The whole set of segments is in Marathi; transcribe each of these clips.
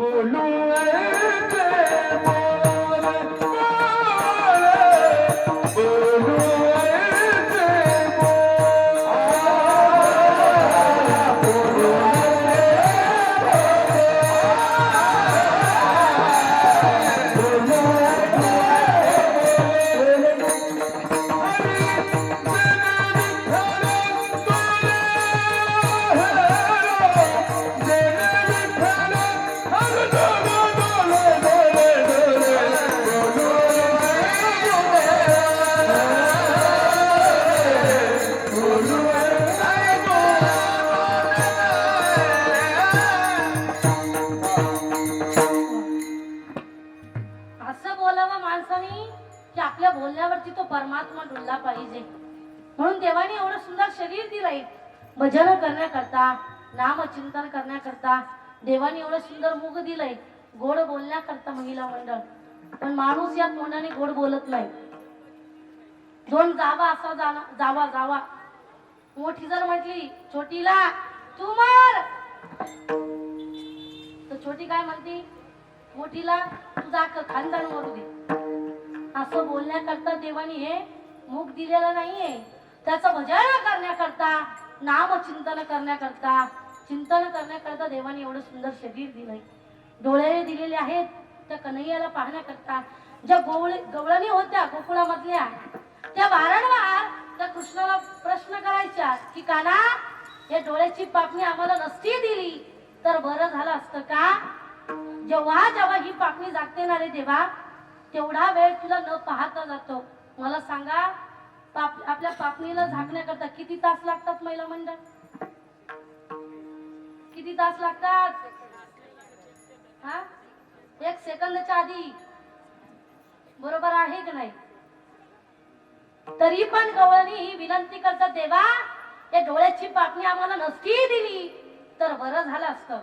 बोलू असं बोलावं माणसाने की आपल्या बोलण्यावरती तो परमात्मा डुलला पाहिजे. म्हणून देवाने एवढं सुंदर शरीर दिलंय. भजन करण्याकरता नामचिंतन करण्याकरता देवाने एवढं सुंदर मुख दिलंय. गोड बोलण्याकरता महिला मंडळ. पण माणूस या तोंडाने गोड बोलत नाही. दोन जावा असा जाना जावा जावा. मोठी जर म्हटली छोटीला तू मार. तर छोटी काय म्हणती? मोठीला जाक खानदान मरू दे. असं बोलण्याकरता देवाने हे मुख दिलेलं नाहीये. त्याचं भजन करण्याकरता नाम चिंतन करण्याकरता चिंतन करण्याकरता देवाने एवढं सुंदर शरीर दिलंय. डोळे दिलेले आहेत त्या कन्हैयाला पाहण्याकरता. ज्या गोवळी गवळणी होत्या गोकुळामधल्या त्या वारंवार त्या कृष्णाला प्रश्न करायच्या की काना या डोळ्याची पापणी आम्हाला नसती दिली तर बरं झालं असतं का? जेव्हा जेव्हा ही पाकणी जागते ना रे देवा तेवढा वेळ तुला न पाहता जातो. मला सांगा पाप आपल्या पापणीला झाकण्याकरता किती तास लागतात महिला मंडळ? किती तास लागतात? हा? एक सेकंदच्या आधी. बरोबर आहे की नाही? तरी पण गवळणी ही विनंती करतात देवा या डोळ्याची पापणी आम्हाला नसती दिली. तर बरं झालं असतं.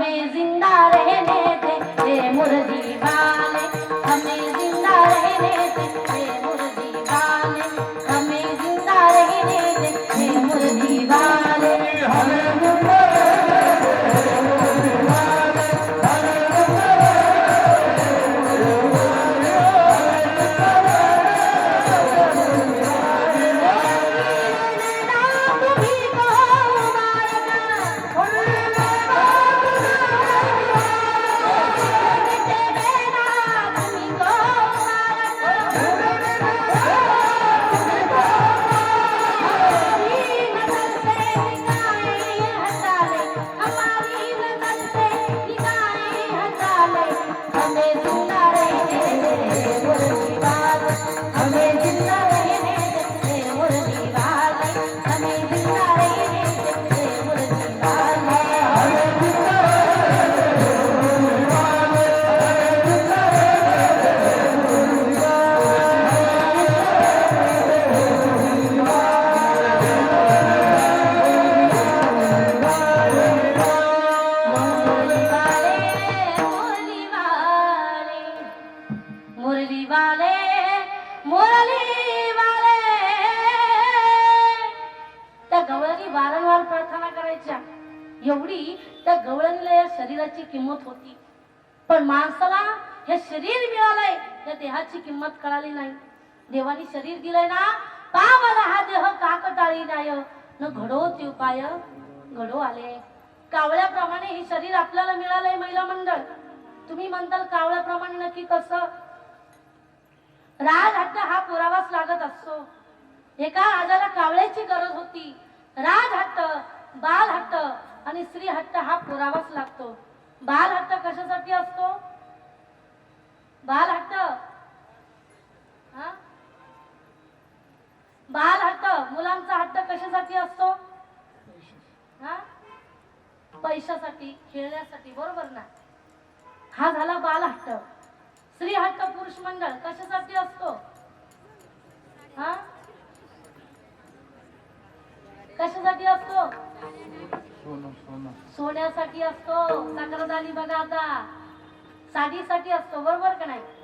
हमें जिंदा रहने दे रे मुर्दी वाले हमें जिंदा रहने दे रे मुर्दी मुरली वाले मुरली वाले त्या गवळणी वारंवार प्रार्थना करायच्या. एवढी त्या गवळणीला या शरीराची किंमत होती. पण माणसाला हे शरीर मिळालंय त्या देहाची किंमत कळाली नाही. देवानी शरीर दिलंय ना पा मला हा देह काकटाळी नाय? न घडो ते उपाय घडो आले. कावळ्याप्रमाणे हे शरीर आपल्याला मिळालंय महिला मंडळ. तुम्ही म्हणताल कावळ्याप्रमाणे नक्की कसं? राजहट्ट हा पुरावाच लागत असतो. एका राजाला कावळ्याची गरज होती. राजहट्ट बालहट्ट आणि स्त्रीहट्ट हा पुरावाच लागतो. बालहट्ट कशासाठी असतो? बालहट्ट हा? बालहट्ट मुलांचा हट्ट कशासाठी असतो? हा? पैशासाठी खेळण्यासाठी बरोबर ना? हा झाला बालहट्ट स्त्री हट्ट पुरुष मंडळ कशासाठी असतो? हा? कशासाठी असतो? सोनं सोनं. सोन्यासाठी असतो. साखरदाणे आली बघा आता. साडीसाठी असतो बरोबर का नाही?